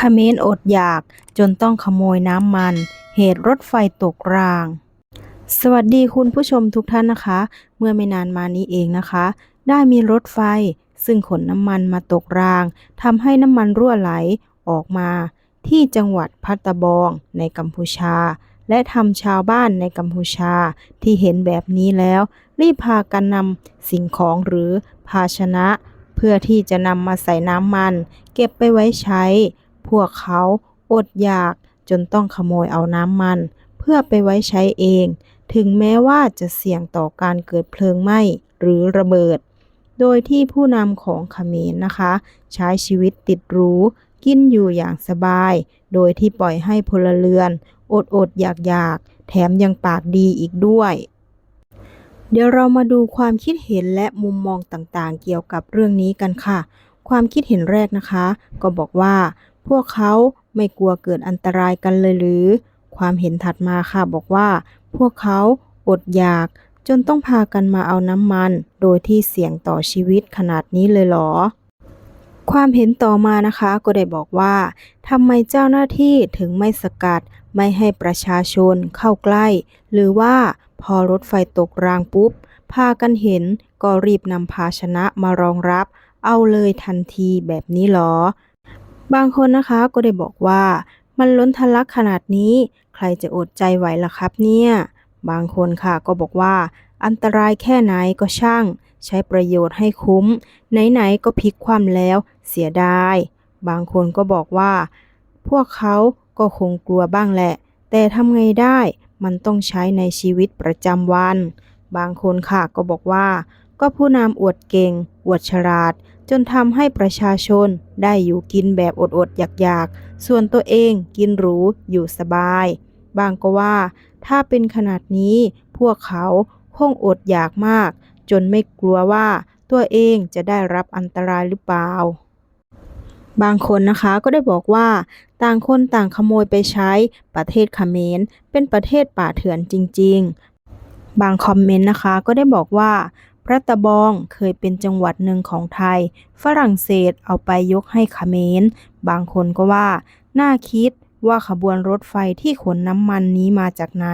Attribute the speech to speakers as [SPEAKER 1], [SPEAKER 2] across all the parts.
[SPEAKER 1] เขมรอดอยากจนต้องขโมยน้ำมัน เหตุรถไฟตกราง สวัสดีคุณผู้ชมทุกท่านนะคะ เมื่อไม่นานมานี้เองนะคะ ได้มีรถไฟซึ่งขนน้ำมันมาตกรางทำให้น้ำมันรั่วไหลออกมา ที่จังหวัดพัตตบองในกัมพูชา และทำชาวบ้านในกัมพูชาที่เห็นแบบนี้แล้ว รีบพากันนำสิ่งของหรือภาชนะ เพื่อที่จะนำมาใส่น้ำมัน เก็บไปไว้ใช้ พวกเขาอดอยากจนต้องขโมยเอาน้ำมัน เพื่อไปไว้ใช้เอง ถึงแม้ว่าจะเสี่ยงต่อการเกิดเพลิงไหม้หรือระเบิด โดยที่ผู้นำของเขมรนะคะ ใช้ชีวิตติดหรูกินอยู่อย่างสบาย โดยที่ปล่อยให้พลเรือน อดอดอยากอยากแถมยังปากดีอีกด้วย เดี๋ยวเรามาดูความคิดเห็นและมุมมองต่างๆ เกี่ยวกับเรื่องนี้กันค่ะ ความคิดเห็นแรกนะคะ ก็บอกว่า พวกเขาไม่กลัวเกิดอันตรายกันเลยหรือ ความเห็นถัดมาค่ะบอกว่า พวกเขาอดอยากจนต้องพากันมาเอาน้ำมัน โดยที่เสี่ยงต่อชีวิตขนาดนี้เลยหรอ ความเห็นต่อมานะคะก็ได้บอกว่าทำไมเจ้าหน้าที่ถึงไม่สกัด ไม่ให้ประชาชนเข้าใกล้ หรือว่าพอรถไฟตกรางปุ๊บ พากันเห็นก็รีบนำภาชนะมารองรับ เอาเลยทันทีแบบนี้หรอ บางคนนะคะก็ได้บอกว่า มันล้นทะลักขนาดนี้ ใครจะอดใจไหวล่ะครับเนี่ย บางคนค่ะก็บอกว่า อันตรายแค่ไหนก็ช่าง ใช้ประโยชน์ให้คุ้ม ไหนๆก็พลิกคว่ำแล้วเสียดาย บางคนก็บอกว่า พวกเขาก็คงกลัวบ้างแหละ แต่ทำไงได้มันต้องใช้ในชีวิตประจำวัน บางคนค่ะก็บอกว่า ก็ผู้นำอวดเก่ง อวดฉลาด จนทำให้ประชาชนได้อยู่กินแบบอดๆอยากๆ ส่วนตัวเองกินหรูอยู่สบาย บางก็ว่า ถ้าเป็นขนาดนี้พวกเขาคงอดอยากมาก จนไม่กลัวว่าตัวเองจะได้รับอันตรายหรือเปล่า บางคนนะคะก็ได้บอกว่า ต่างคนต่างขโมยไปใช้ประเทศเขมรเป็นประเทศป่าเถื่อนจริง ๆ บางคอมเมนต์นะคะก็ได้บอกว่า พระตะบองเคยเป็นจังหวัดหนึ่งของไทย ฝรั่งเศสเอาไปยกให้เขมร บางคนก็ว่า น่าคิดว่าขบวนรถไฟที่ขนน้ำมันนี้มาจากไหน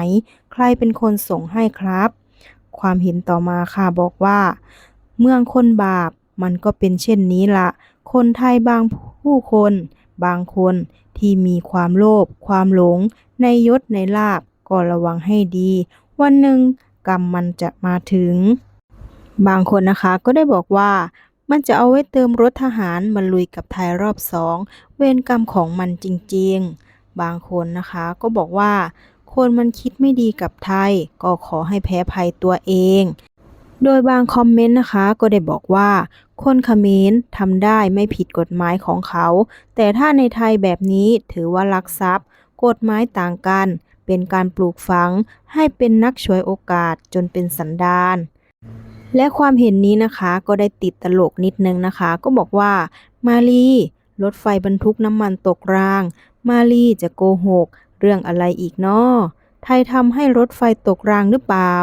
[SPEAKER 1] ใครเป็นคนส่งให้ครับ ความเห็นต่อมาค่ะบอกว่า เมืองคนบาปมันก็เป็นเช่นนี้ละ คนไทยบางผู้คน บางคนที่มีความโลภความหลง ในยศในลาบก็ระวังให้ดี วันหนึ่งกรรมมันจะมาถึง บางคนนะคะก็ได้บอกว่ามันจะเอาไว้เติมรถทหารมาลุยกับไทยรอบสองเวรกรรมของมันจริงๆ บางคนนะคะก็บอกว่า คนมันคิดไม่ดีกับไทย ก็ขอให้แพ้ภัยตัวเอง โดยบางคอมเมนต์นะคะก็ได้บอกว่า คนเขมรทำได้ไม่ผิดกฎหมายของเขา แต่ถ้าในไทยแบบนี้ถือว่าลักทรัพย์ กฎหมายต่างกัน เป็นการปลูกฝังให้เป็นนักฉวยโอกาสจนเป็นสันดาน และความเห็นนี้นะคะก็ได้ติดตลกนิดนึงนะคะ ก็บอกว่ามาลีรถไฟบรรทุกน้ำมันตกราง มาลีจะโกหก เรื่องอะไรอีกเนาะไทยทำให้รถไฟตกรางหรือเปล่า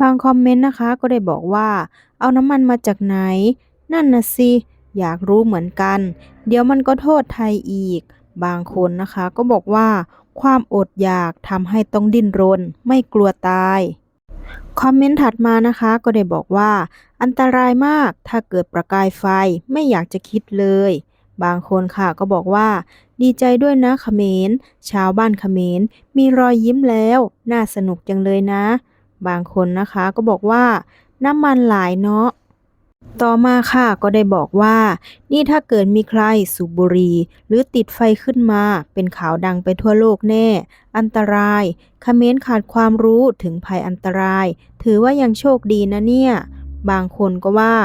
[SPEAKER 1] บางคอมเมนต์นะคะก็ได้บอกว่า เอาน้ำมันมาจากไหน นั่นนะสิอยากรู้เหมือนกัน เดี๋ยวมันก็โทษไทยอีก บางคนนะคะก็บอกว่า ความอดอยากทำให้ต้องดิ้นรน ไม่กลัวตาย คอมเมนต์ถัดมานะคะก็ได้บอกว่า อันตรายมากถ้าเกิดประกายไฟไม่อยากจะคิดเลย บางคนค่ะก็บอกว่า ดีใจด้วยนะขเขมรชาวบ้านขเขมรมีรอยยิ้มแล้ว น่าสนุกจังเลยนะ บางคนนะคะก็บอกว่า น้ำมันหลายเนาะ ต่อมาค่ะก็ได้บอกว่า นี่ถ้าเกิดมีใครสูบบุหรี่หรือติดไฟขึ้นมา เป็นข่าวดังไปทั่วโลกแน่ อันตรายคเขมรขาดความรู้ถึงภัยอันตราย ถือว่ายังโชคดีนะเนี่ย บางคนก็ว่า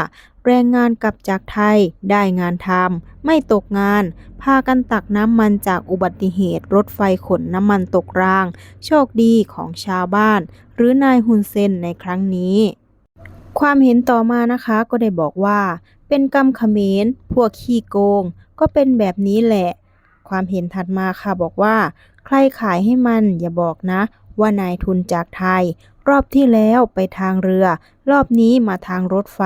[SPEAKER 1] แรงงานกลับจากไทยได้งานทำไม่ตกงาน พากันตักน้ำมันจากอุบัติเหตุรถไฟขนน้ำมันตกราง โชคดีของชาวบ้าน หรือนายฮุนเซนในครั้งนี้ ความเห็นต่อมานะคะก็ได้บอกว่า เป็นกรรมเขมรพวกขี้โกง ก็เป็นแบบนี้แหละ ความเห็นถัดมาค่ะบอกว่า ใครขายให้มันอย่าบอกนะ ว่านายทุนจากไทย รอบที่แล้วไปทางเรือ รอบนี้มาทางรถไฟ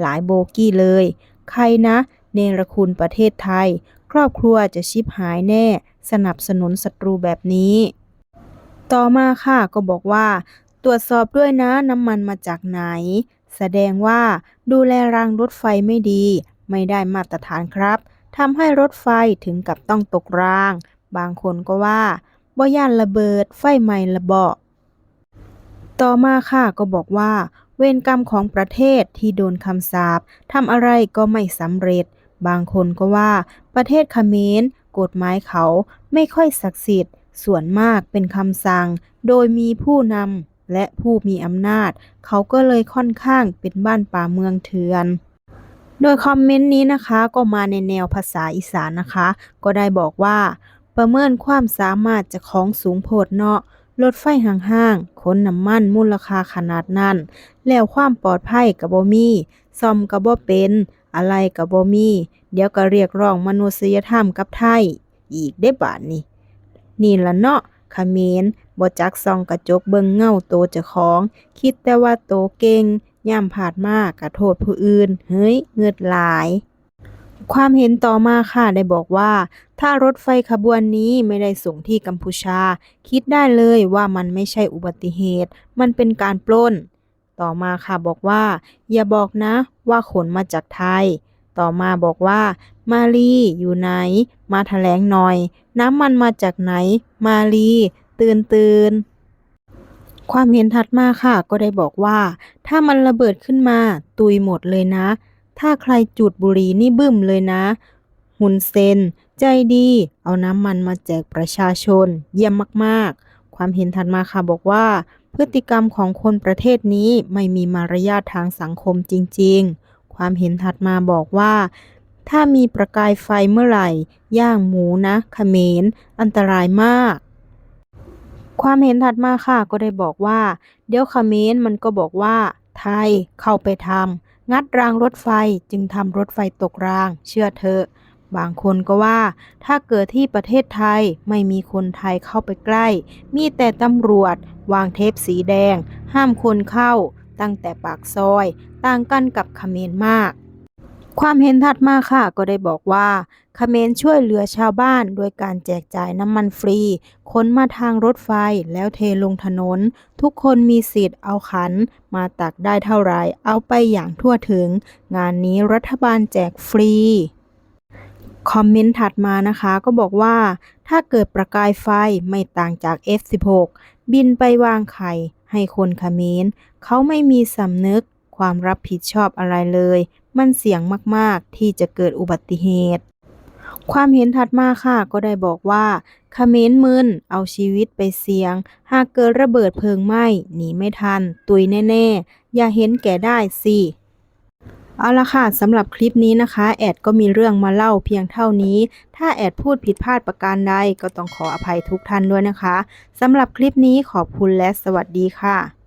[SPEAKER 1] หลายโบกี้เลย ใครนะ เนรคุณประเทศไทย ครอบครัวจะชิบหายแน่ สนับสนุนศัตรูแบบนี้ ต่อมาค่ะก็บอกว่า ตรวจสอบด้วยนะน้ำมันมาจากไหน แสดงว่าดูแลรางรถไฟไม่ดี ไม่ได้มาตรฐานครับทำให้รถไฟถึงกับต้องตกราง บางคนก็ว่าบ่ย่านระเบิด ไฟไหม้ระเบาะต่อมาค่ะก็บอกว่า เวรกรรมของประเทศที่โดนคำสาปทำอะไรก็ไม่สำเร็จ บางคนก็ว่า ประเทศเขมรกฎหมายเขาไม่ค่อยศักดิ์สิทธิ์ ส่วนมากเป็นคำสั่ง โดยมีผู้นำ และผู้มีอำนาจ เขาก็เลยค่อนข้างเป็นบ้านป่าเมืองเถื่อน โดยคอมเมนต์นี้นะคะก็มาในแนวภาษาอีสานนะคะ ก็ได้บอกว่า ประเมินความสามารถจะของสูงโพดเนาะรถไฟห่างๆขนน้ำมันมูลค่าขนาดนั้น แล้วความปลอดภัยกับบ่มีซ่อมกับบ่เป็น อะไรกับบ่มี เดี๋ยวก็เรียกร้องมนุษยธรรมกับไทย อีกได้บาดนี้นี่ละเนาะ เขมรบ่จักส่องกระจกเบิ่งเงาโตเจ้าของ คิดแต่ว่าโตเก่งย่ำผาดมากกระโทษผู้อื่น เฮ้ยเงือดหลาย ความเห็นต่อมาค่ะได้บอกว่า ถ้ารถไฟขบวนนี้ไม่ได้ส่งที่กัมพูชา คิดได้เลยว่ามันไม่ใช่อุบัติเหตุ มันเป็นการปล้น ต่อมาค่ะบอกว่า อย่าบอกนะว่าขนมาจากไทย ต่อมาบอกว่า มาลีอยู่ไหน มาแถลงหน่อย น้ำมันมาจากไหน มาลีตื่นตื่นความเห็นถัดมาค่ะ ก็ได้บอกว่า ถ้ามันระเบิดขึ้นมา ตุยหมดเลยนะ ถ้าใครจุดบุหรี่นี่บึ้มเลยนะ หุนเซนใจดี เอาน้ำมันมาแจกประชาชน เยี่ยมมากๆ ความเห็นถัดมาค่ะบอกว่า พฤติกรรมของคนประเทศนี้ไม่มีมารยาททางสังคมจริง ๆ ความเห็นถัดมาบอกว่า ถ้ามีประกายไฟเมื่อไหร่ ย่างหมูนะเขมร อันตรายมาก ความเห็นถัดมาค่ะก็ได้บอกว่า เดี๋ยวเขมรมันก็บอกว่า ไทยเข้าไปทำงัดรางรถไฟจึงทำรถไฟตกราง เชื่อเถอะบางคนก็ว่า ถ้าเกิดที่ประเทศไทยไม่มีคนไทยเข้าไปใกล้ มีแต่ตำรวจ วางเทปสีแดง ห้ามคนเข้า ตั้งแต่ปากซอย ต่างกันกับเขมรมาก ความเห็นถัดมาค่ะก็ได้บอกว่าเขมรช่วยเหลือชาวบ้านโดยการแจกจ่ายน้ำมันฟรีขนมาทางรถไฟแล้วเทลงถนน ทุกคนมีสิทธิ์เอาขัน มาตักได้เท่าไรเอาไปอย่างทั่วถึง งานนี้รัฐบาลแจกฟรีคอมเมนต์ถัดมานะคะก็บอกว่า ถ้าเกิดประกายไฟไม่ต่างจาก F16 บินไปวางไข่ให้คนเขมร เขาไม่มีสำนึกความรับผิดชอบอะไรเลย มันเสี่ยงมากๆ ที่จะเกิดอุบัติเหตุ ความเห็นถัดมาค่ะก็ได้บอกว่าเขมรมึนเอาชีวิตไปเสี่ยง หากเกิดระเบิดเพลิงไหม้หนีไม่ทัน ตุยแน่ ๆ อย่าเห็นแก่ได้สิเอาละค่ะสำหรับคลิปนี้นะคะ แอดก็มีเรื่องมาเล่าเพียงเท่านี้ ถ้าแอดพูดผิดพลาดประการใดก็ต้องขออภัยทุกท่านด้วยนะคะสำหรับคลิปนี้ขอบคุณและสวัสดีค่ะ